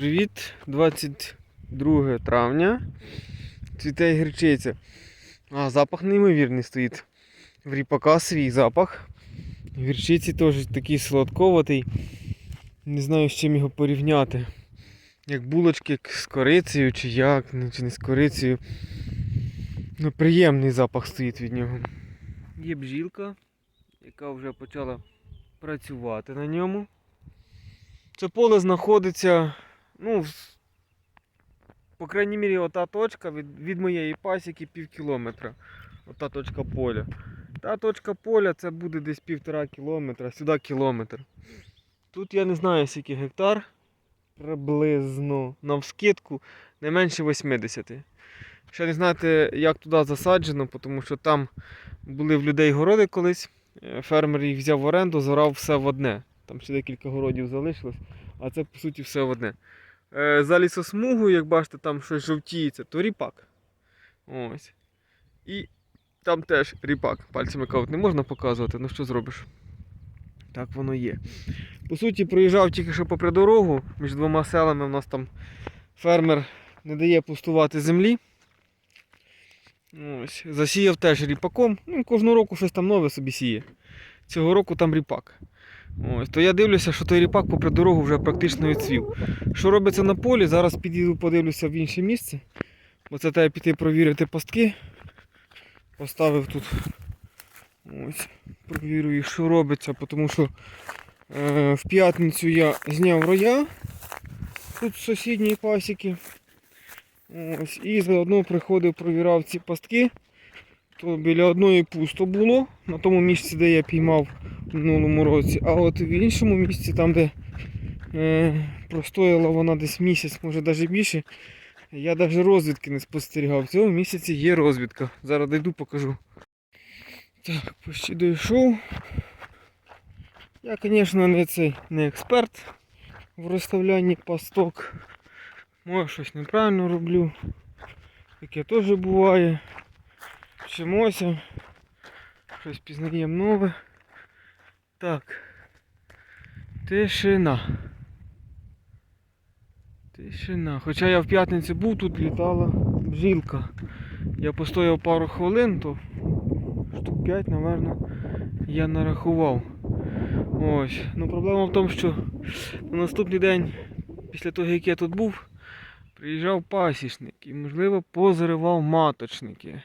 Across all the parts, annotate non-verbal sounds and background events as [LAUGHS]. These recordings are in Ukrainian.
привіт! 22 травня. Цвіте гірчиця. А, запах неймовірний стоїть. В ріпака свій запах. В гірчиці теж такий солодковатий. Не знаю, з чим його порівняти. Як булочки з корицею, чи як, ну, чи не з корицею. Ну, приємний запах стоїть від нього. Є бжілка, яка вже почала працювати на ньому. Це поле знаходиться, ну, по крайній мірі, ота точка від, від моєї пасіки пів кілометра. Ота точка поля. Та точка поля це буде десь півтора кілометра, сюди кілометр. Тут я не знаю скільки гектар. Приблизно навскидку не менше 80. Ще не знаєте, як туди засаджено, тому що там були в людей городи колись. Е, Фермер їх взяв в оренду, зорав все в одне. Там ще декілька городів залишилось, а це по суті все в одне. Е, За лісосмугою, як бачите, там щось жовтіється, то ріпак. Ось. І там теж ріпак. Пальцями кажуть, не можна показувати, ну що зробиш? Так воно є. По суті, проїжджав тільки що попри дорогу між двома селами. У нас там фермер не дає пустувати землі. Ось. Засіяв теж ріпаком. Ну, кожного року щось там нове собі сіє. Цього року там ріпак. Ось, то я дивлюся, що той ріпак попри дорогу вже практично відцвів. Що робиться на полі, зараз підійду, подивлюся в інше місце. Бо це треба піти провірити пастки. Поставив тут. Ось, провірю, що робиться, тому що е, в п'ятницю я зняв роя тут з сусідньої пасіки. Ось, і заодно приходив, провірав ці пастки. То біля одної пусто було, на тому місці, де я піймав в минулому році. А от в іншому місці, там, де е, простояла вона десь місяць, може навіть більше, я навіть розвідки не спостерігав. В цьому місяці є розвідка. Зараз дойду, покажу. Так, почти дійшов. Я, звісно, не цей не експерт в розставлянні пасток. Може щось неправильно роблю. Таке теж буває. Вчимося. Щось пізнаємо нове. Так. Тишина. Тишина. Хоча я в п'ятницю був, тут літала бжілка. Я постояв пару хвилин, то штук 5, напевно, я нарахував. Ось. Ну проблема в тому, що на наступний день, після того, як я тут був, приїжджав пасічник і, можливо, позаривав маточники.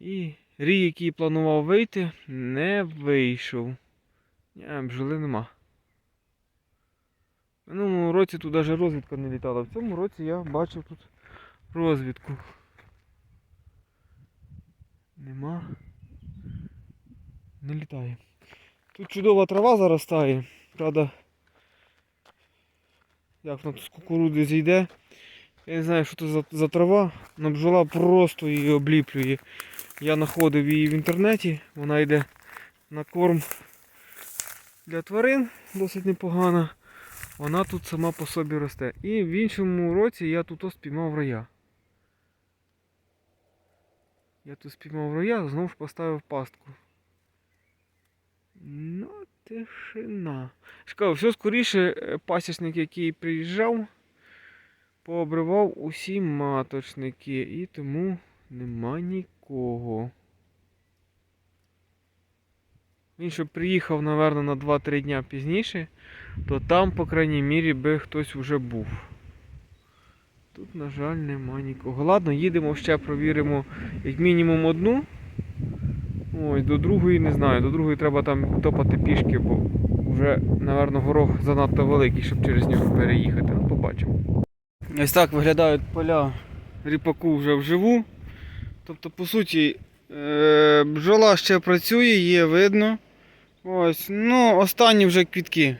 І рій, який планував вийти, не вийшов. Ні, бджоли нема. В минулому році тут навіть розвідка не літала. В цьому році я бачив тут розвідку. Нема. Не літає. Тут чудова трава заростає. Правда. Як вона тут з кукуруди зійде. Я не знаю, що це за, за трава. Но бджола просто її обліплює. Я знаходив її в інтернеті. Вона йде на корм для тварин, досить непогана. Вона тут сама по собі росте. І в іншому році я тут ось спіймав роя. Я тут спіймав роя, знову ж поставив пастку. Ну, тишина. Шкав, все скоріше е, пасічник, який приїжджав, пообривав усі маточники і тому нема нікого. Він щоб приїхав, напевно, на 2-3 дня пізніше, то там, по крайній мірі, би хтось вже був. Тут, на жаль, нема нікого. Ладно, їдемо ще провіримо як мінімум одну. Ой, до другої не знаю. До другої треба там топати пішки, бо вже, напевно, горох занадто великий, щоб через нього переїхати. Ну, побачимо. Ось так виглядають поля ріпаку вже вживу. Тобто, по суті, е, бджола ще працює, є видно. Ось, ну, останні вже квітки.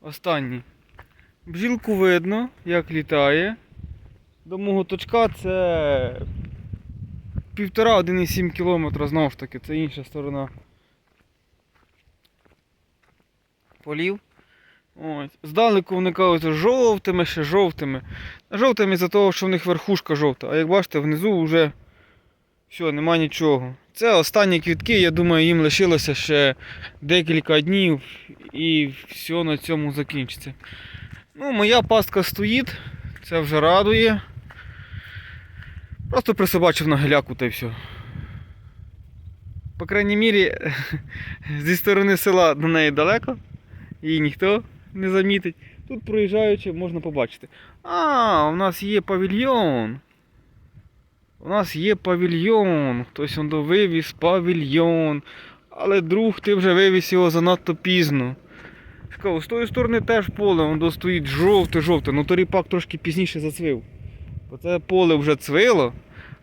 Останні. Бджілку видно, як літає. До мого точка це півтора 1,7 кілометра знову ж таки, це інша сторона полів. Ось. Здалеку вони кажуть жовтими, ще жовтими. Жовтими за того, що в них верхушка жовта. А як бачите, внизу вже все, нема нічого. Це останні квітки, я думаю, їм лишилося ще декілька днів і все на цьому закінчиться. Ну, моя пастка стоїть, це вже радує. Просто присобачив на геляку та й все. По крайній мірі, [LAUGHS] зі сторони села до неї далеко, її ніхто не замітить. Тут проїжджаючи, можна побачити. А, у нас є павільйон. У нас є павільйон. Хтось он вивіз павільйон. Але друг, ти вже вивіз його занадто пізно. Шкаво, з тої сторони теж поле, воно стоїть жовте-жовте, ну то ріпак трошки пізніше зацвив. Бо це поле вже цвило,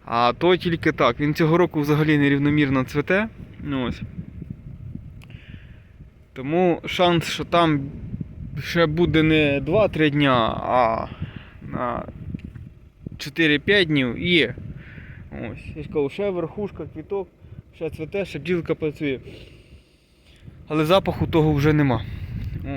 а то тільки так. Він цього року взагалі нерівномірно цвете. Ну, ось. Тому шанс, що там ще буде не 2-3 дня, а на 4-5 днів є. Ось, я кажу, ще верхушка, квіток, ще цвете, ще бджілка працює. Але запаху того вже нема.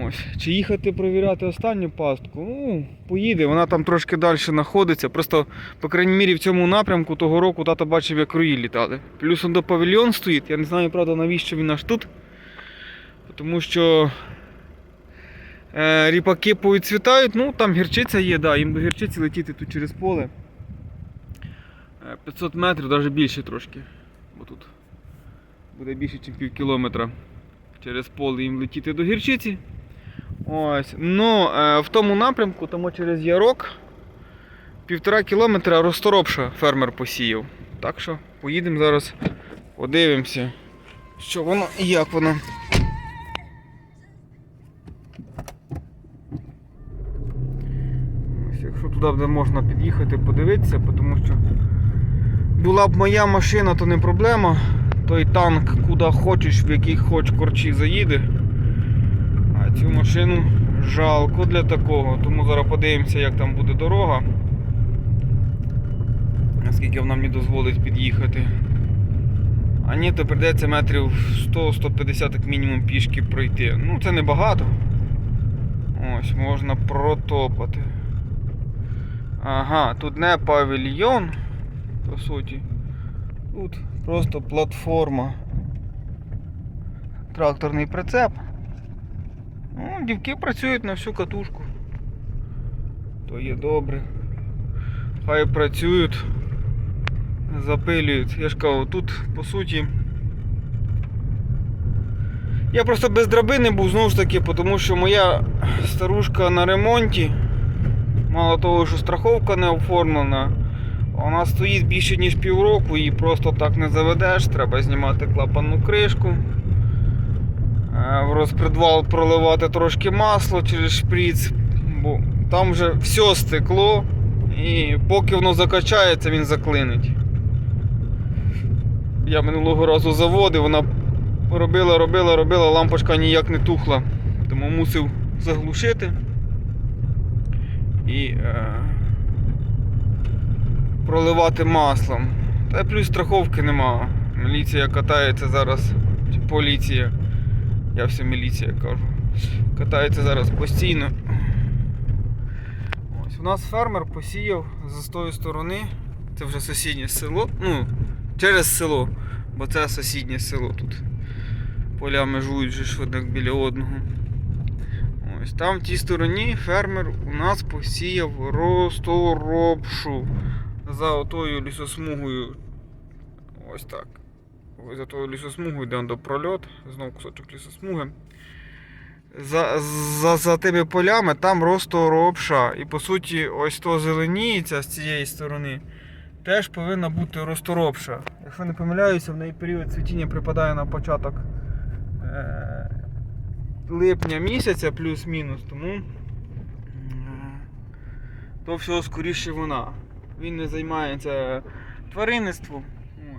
Ось. Чи їхати провіряти останню пастку? Ну, поїде, вона там трошки далі знаходиться. Просто, по крайній мірі, в цьому напрямку того року тато бачив, як руї літали. Плюс он до павільйон стоїть. Я не знаю, правда, навіщо він аж тут. Тому що ріпаки повідцвітають, ну там гірчиця є, да, їм до гірчиці летіти тут через поле. Е, 500 метрів, навіть більше трошки. Бо тут буде більше, ніж пів кілометра через поле їм летіти до гірчиці. Ось. Ну, е, в тому напрямку, тому через ярок, півтора кілометра розторопша фермер посіяв. Так що поїдемо зараз, подивимося, що воно і як воно. Туди буде можна під'їхати, подивитися, тому що була б моя машина, то не проблема. Той танк куди хочеш, в який хоч корчі заїде. А цю машину жалко для такого. Тому зараз подивимося, як там буде дорога. Наскільки вона мені дозволить під'їхати. А ні, то прийдеться метрів 100-150 як мінімум пішки пройти. Ну це не багато. Ось, можна протопати. Ага, тут не павільйон, по суті. Тут просто платформа. Тракторний прицеп. Ну, дівки працюють на всю катушку. То є добре. Хай працюють, запилюють. Я ж кажу, тут по суті. Я просто без драбини був знову ж таки, тому що моя старушка на ремонті. Мало того, що страховка не оформлена. Вона стоїть більше ніж півроку, її просто так не заведеш, треба знімати клапанну кришку. Е, В розпредвал проливати трошки масло через шприц, бо там вже все стекло і поки воно закачається, він заклинить. Я минулого разу заводив, вона робила, робила, робила, лампочка ніяк не тухла, тому мусив заглушити. І е, проливати маслом. Та плюс страховки нема. Міліція катається зараз. Поліція. Я все міліція кажу. Катається зараз постійно. Ось у нас фермер посіяв з тої сторони. Це вже сусіднє село. Ну, через село, бо це сусіднє село тут. Поля межують же ж одне біля одного. Ось там в тій стороні фермер у нас посіяв розторопшу за отою лісосмугою. Ось так. Ось за тою лісосмугою йде до прольот, знову кусочок лісосмуги. За, за, за тими полями там розторопша. І по суті, ось то зеленіється з цієї сторони. Теж повинна бути розторопша. Якщо не помиляюся, в неї період цвітіння припадає на початок е- липня місяця плюс-мінус, тому то всього скоріше вона. Він не займається тваринництвом.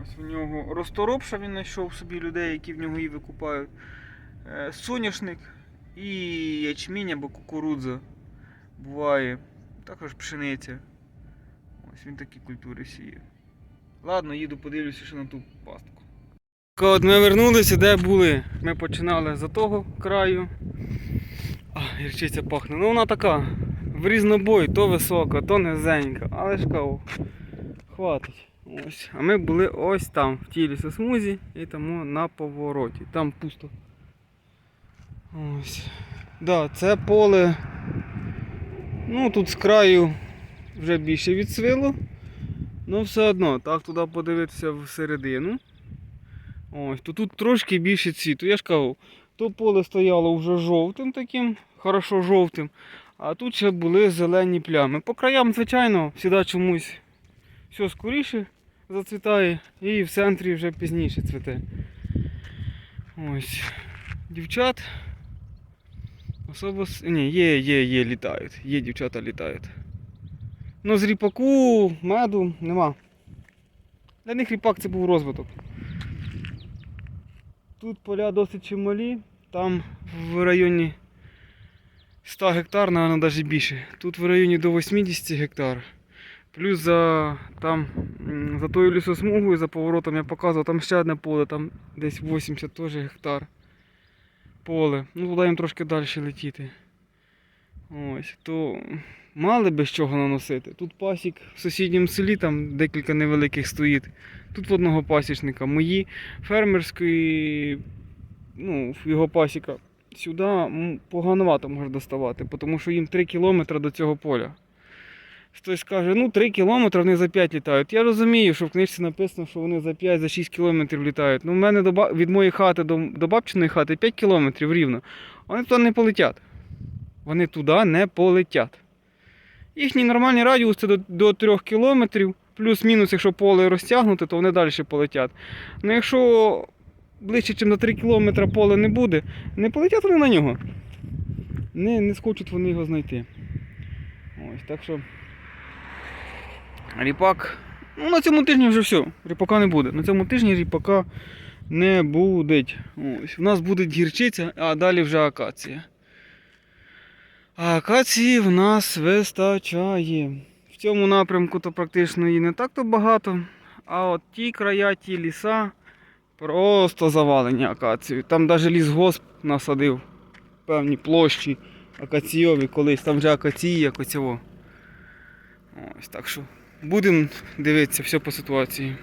Ось у нього розторопша, він знайшов собі людей, які в нього її викупають. Е, Соняшник і ячмінь або кукурудза буває. Також пшениця. Ось він такі культури сіє. Ладно, їду подивлюся ще на ту пастку. От ми вернулися, де були. Ми починали за того краю. А, гірчиця пахне. Ну вона така. В різнобой, то висока, то низенька. Але ж каву. Хватить. Ось. А ми були ось там, в тій лісосмузі і тому на повороті. Там пусто. Ось. Да, це поле Ну, тут з краю вже більше відсвило. Ну, все одно, так туди подивитися всередину. Ось, то тут трошки більше цвіту. Я ж кажу, то поле стояло вже жовтим таким, хорошо жовтим, а тут ще були зелені плями. По краям, звичайно, завжди чомусь все скоріше зацвітає і в центрі вже пізніше цвіте. Ось. Дівчат. Особо. Ні, є, є, є, літають. Є дівчата літають. Ну, з ріпаку, меду нема. Для них ріпак це був розвиток. Тут поля досить чималі, там в районі 100 гектар, напевно, навіть більше. Тут в районі до 80 гектар. Плюс за, там, за тою лісосмугою, за поворотом я показував, там ще одне поле, там десь 80 теж гектар. Поле. Ну, туди їм трошки далі летіти. Ось, то мали би з чого наносити. Тут пасік в сусідньому селі, там декілька невеликих стоїть. Тут в одного пасічника. Мої фермерської, ну, його пасіка сюди погановато може доставати, тому що їм 3 кілометри до цього поля. Хтось каже, ну 3 кілометри вони за 5 літають. Я розумію, що в книжці написано, що вони за 5-6 кілометрів літають. Ну, в мене до, від моєї хати до, до бабчиної хати 5 кілометрів рівно. Вони туди не полетять. Вони туди не полетять. Їхній нормальний радіус це до, до 3 кілометрів, плюс-мінус, якщо поле розтягнуте, то вони далі полетять. Ну якщо ближче, ніж на 3 кілометри поле не буде, не полетять вони на нього. Не, не схочуть вони його знайти. Ось, так що. Ріпак. Ну, на цьому тижні вже все. Ріпака не буде. На цьому тижні ріпака не буде. Ось. У нас буде гірчиця, а далі вже акація. А акації в нас вистачає. В цьому напрямку то практично її не так то багато. А от ті края, ті ліса просто завалені акацією. Там навіть лісгосп насадив певні площі акаційові колись, там вже акації, як оцього. Ось так що будемо дивитися все по ситуації.